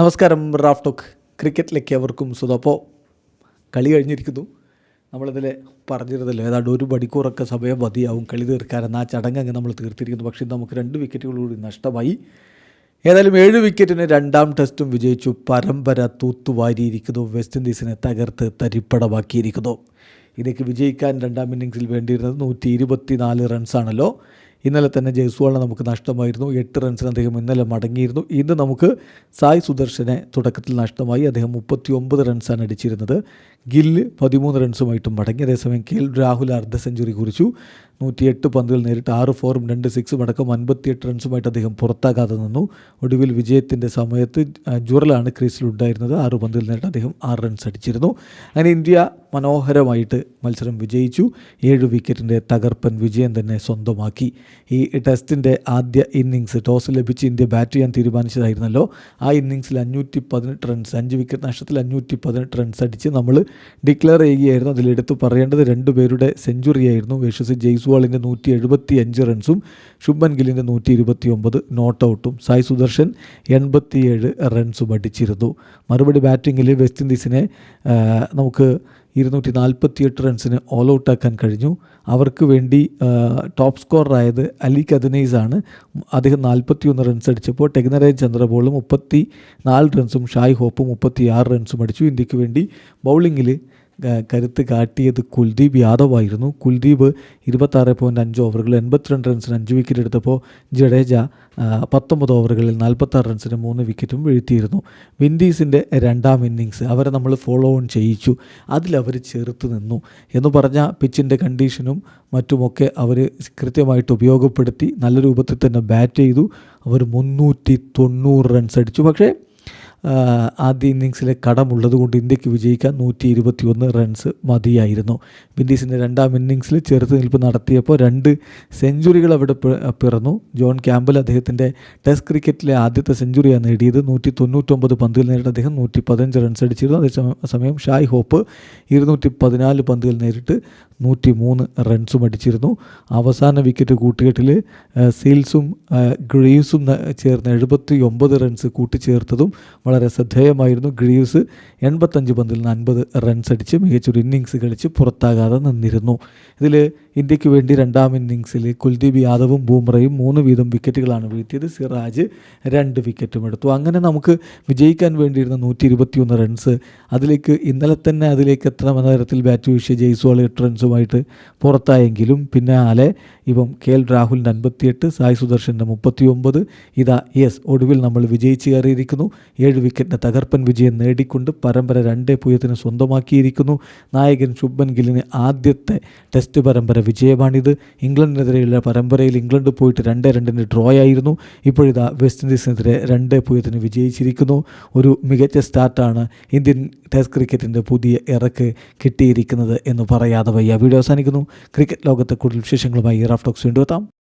നമസ്കാരം Raf talk ക്രിക്കറ്റിലേക്ക് അവർക്കും സുതപ്പോൾ കളി കഴിഞ്ഞിരിക്കുന്നു. നമ്മളിതിൽ പറഞ്ഞിരുന്നല്ലോ ഏതാണ്ട് ഒരു മണിക്കൂറൊക്കെ സമയം മതിയാവും കളി തീർക്കാനെന്ന്. ആ ചടങ്ങ് അങ്ങ് നമ്മൾ തീർത്തിരിക്കുന്നു. പക്ഷേ നമുക്ക് രണ്ട് വിക്കറ്റുകൾ കൂടി നഷ്ടമായി. ഏതായാലും ഏഴ് വിക്കറ്റിന് രണ്ടാം ടെസ്റ്റും വിജയിച്ചു. പരമ്പര തൂത്തുവാരിയിരിക്കുന്നു. വെസ്റ്റ് ഇൻഡീസിനെ തകർത്ത് തരിപ്പടമാക്കിയിരിക്കുന്നു ഇതിലേക്ക് വിജയിക്കാൻ രണ്ടാം ഇന്നിങ്സിൽ വേണ്ടിയിരുന്നത് നൂറ്റി ഇരുപത്തി നാല് റൺസാണല്ലോ. ഇന്നലെ തന്നെ ജയ്സ്വാളിനെ നമുക്ക് നഷ്ടമായിരുന്നു. എട്ട് റൺസിന് അദ്ദേഹം ഇന്നലെ മടങ്ങിയിരുന്നു. ഇന്ന് നമുക്ക് സായ് സുദർശനെ തുടക്കത്തിൽ നഷ്ടമായി. അദ്ദേഹം മുപ്പത്തി ഒമ്പത് റൺസാണ് അടിച്ചിരുന്നത്. ഗില്ല് പതിമൂന്ന് റൺസുമായിട്ടും മടങ്ങി. അതേസമയം കെ എൽ രാഹുൽ അർദ്ധ സെഞ്ചുറി കുറിച്ചു. നൂറ്റിയെട്ട് പന്തുകൾ നേരിട്ട് ആറ് ഫോറും രണ്ട് സിക്സും അടക്കം അൻപത്തിയെട്ട് റൺസുമായിട്ട് അദ്ദേഹം പുറത്താകാതെ നിന്നു. ഒടുവിൽ വിജയത്തിന്റെ സമയത്ത് ജുറലാണ് ക്രീസിലുണ്ടായിരുന്നത് ആറ് പന്തുകൾ നേരിട്ട് അദ്ദേഹം ആറ് റൺസ് അടിച്ചിരുന്നു. അങ്ങനെ ഇന്ത്യ മനോഹരമായിട്ട് മത്സരം വിജയിച്ചു. ഏഴ് വിക്കറ്റിന്റെ തകർപ്പൻ വിജയം തന്നെ സ്വന്തമാക്കി. ഈ ടെസ്റ്റിന്റെ ആദ്യ ഇന്നിങ്സ് ടോസ് ലഭിച്ച് ഇന്ത്യ ബാറ്റ് ചെയ്യാൻ തീരുമാനിച്ചതായിരുന്നല്ലോ. ആ ഇന്നിങ്സിൽ അഞ്ഞൂറ്റി പതിനെട്ട് റൺസ് അഞ്ച് വിക്കറ്റ് നഷ്ടത്തിൽ അഞ്ഞൂറ്റി പതിനെട്ട് റൺസ് അടിച്ച് നമ്മൾ ഡിക്ലെയർ ചെയ്യുകയായിരുന്നു. അതിലെടുത്ത് പറയേണ്ടത് രണ്ട് പേരുടെ സെഞ്ചുറി ആയിരുന്നു വേഷസ് ജയ്സ്വാളിന്റെ നൂറ്റി എഴുപത്തി അഞ്ച് റൺസും ശുഭൻ ഗില്ലിന്റെ നൂറ്റി ഇരുപത്തി ഒമ്പത് നോട്ട് ഔട്ടും സായ് സുദർശൻ എൺപത്തിയേഴ് റൺസും അടിച്ചിരുന്നു. മറുപടി ബാറ്റിങ്ങിൽ വെസ്റ്റ് ഇൻഡീസിനെ നമുക്ക് ഇരുന്നൂറ്റി നാൽപ്പത്തിയെട്ട് റൺസിന് ഓൾ ഔട്ടാക്കാൻ കഴിഞ്ഞു. അവർക്ക് വേണ്ടി ടോപ്പ് സ്കോററായത് അലി കദനൈസ് ആണ്. അദ്ദേഹം നാൽപ്പത്തിയൊന്ന് റൺസ് അടിച്ചപ്പോൾ ടെഗ്നരാജ് ചന്ദ്രബോളും മുപ്പത്തി നാല് റൺസും ഷായ് ഹോപ്പ് മുപ്പത്തി ആറ് റൺസും അടിച്ചു. ഇന്ത്യയ്ക്ക് വേണ്ടി ബൗളിങ്ങിൽ കരുത്ത് കാട്ടിയത് കുൽദീപ് യാദവ് ആയിരുന്നു കുൽദീപ് ഇരുപത്താറ് പോയിന്റ് അഞ്ച് ഓവറുകൾ എൺപത്തിരണ്ട് റൺസിന് അഞ്ച് വിക്കറ്റ് എടുത്തപ്പോൾ ജഡേജ പത്തൊമ്പത് ഓവറുകളിൽ നാൽപ്പത്താറ് റൺസിന് മൂന്ന് വിക്കറ്റും വീഴ്ത്തിയിരുന്നു. വിൻഡീസിന്റെ രണ്ടാം ഇന്നിങ്സ് അവരെ നമ്മൾ ഫോളോ ഓൺ ചെയ്യിച്ചു. അതിലവർ ചെറുത്ത് നിന്നു എന്ന് പറഞ്ഞാൽ പിച്ചിന്റെ കണ്ടീഷനും മറ്റുമൊക്കെ അവർ കൃത്യമായിട്ട് ഉപയോഗപ്പെടുത്തി നല്ല രൂപത്തിൽ തന്നെ ബാറ്റ് ചെയ്തു. അവർ മുന്നൂറ്റി തൊണ്ണൂറ് റൺസ് അടിച്ചു. പക്ഷേ ആദ്യ ഇന്നിങ്സിലെ കടമുള്ളത് കൊണ്ട് ഇന്ത്യയ്ക്ക് വിജയിക്കാൻ നൂറ്റി ഇരുപത്തി ഒന്ന് റൺസ് മതിയായിരുന്നു. വിൻഡീസിന്റെ രണ്ടാം ഇന്നിങ്സിൽ ചെറുത്ത് നിൽപ്പ് നടത്തിയപ്പോൾ രണ്ട് സെഞ്ചുറികൾ അവിടെ പിറന്നു. ജോൺ ക്യാമ്പൽ അദ്ദേഹത്തിന്റെ ടെസ്റ്റ് ക്രിക്കറ്റിലെ ആദ്യത്തെ സെഞ്ചുറിയാണ് നേടിയത്. നൂറ്റി തൊണ്ണൂറ്റൊമ്പത് പന്തുകൾ നേരിട്ട് അദ്ദേഹം നൂറ്റി പതിനഞ്ച് റൺസ് അടിച്ചിരുന്നു. അതേസമയം സമയം ഷായ് ഹോപ്പ് ഇരുന്നൂറ്റി പതിനാല് പന്തുകൾ നേരിട്ട് നൂറ്റി മൂന്ന് റൺസും അടിച്ചിരുന്നു. അവസാന വിക്കറ്റ് കൂട്ടുകെട്ടിൽ സീൽസും ഗ്രീവ്സും ചേർന്ന് എഴുപത്തി ഒമ്പത് റൺസ് കൂട്ടിച്ചേർത്തതും വളരെ ശ്രദ്ധേയമായിരുന്നു. ഗ്രീവ്സ് എൺപത്തഞ്ച് പന്തിൽ നിന്ന് അൻപത് റൺസ് അടിച്ച് മികച്ചൊരു ഇന്നിങ്സ് കളിച്ച് പുറത്താകാതെ നിന്നിരുന്നു. ഇതിൽ ഇന്ത്യയ്ക്ക് വേണ്ടി രണ്ടാം ഇന്നിങ്സിൽ കുൽദീപ് യാദവും ബൂമ്രയും മൂന്ന് വീതം വിക്കറ്റുകളാണ് വീഴ്ത്തിയത്. സിറാജ് രണ്ട് വിക്കറ്റും എടുത്തു. അങ്ങനെ നമുക്ക് വിജയിക്കാൻ വേണ്ടിയിരുന്ന നൂറ്റി ഇരുപത്തിയൊന്ന് റൺസ് അതിലേക്ക് ഇന്നലെ തന്നെ അതിലേക്ക് എത്തണമെന്ന തരത്തിൽ ബാറ്റ് വീശിയ ജയ്സ്വാൾ എട്ട് റൺസുമായിട്ട് പുറത്തായെങ്കിലും പിന്നാലെ ഇപ്പം കെ എൽ രാഹുലിന്റെ അൻപത്തിയെട്ട് സായ് സുദർശന്റെ മുപ്പത്തി ഒമ്പത് ഇതാ യെസ് ഒടുവിൽ നമ്മൾ വിജയിച്ച് കയറിയിരിക്കുന്നു. ഏഴ് വിക്കറ്റിന്റെ തകർപ്പൻ വിജയം നേടിക്കൊണ്ട് പരമ്പര രണ്ടേ പൂജ്യത്തിന് സ്വന്തമാക്കിയിരിക്കുന്നു. നായകൻ ശുഭൻ ഗില്ലിന് ആദ്യത്തെ ടെസ്റ്റ് പരമ്പര വിജയമാണിത്. ഇംഗ്ലണ്ടിനെതിരെയുള്ള പരമ്പരയിൽ ഇംഗ്ലണ്ട് പോയിട്ട് രണ്ട് രണ്ടിന് ഡ്രോ ആയിരുന്നു ഇപ്പോഴിതാ വെസ്റ്റ് ഇൻഡീസിനെതിരെ രണ്ട് പൂജ്യത്തിന് വിജയിച്ചിരിക്കുന്നു. ഒരു മികച്ച സ്റ്റാർട്ടാണ് ഇന്ത്യൻ ടെസ്റ്റ് ക്രിക്കറ്റിന്റെ പുതിയ ഇറക്ക് കിട്ടിയിരിക്കുന്നത് എന്ന് പറയാതെ വയ്യ. വീഡിയോ അവസാനിക്കുന്നു. ക്രിക്കറ്റ് ലോകത്തെ കൂടുതൽ വിശേഷങ്ങളുമായി റാഫ്റ്റോക്സ് വീണ്ടും എത്താം.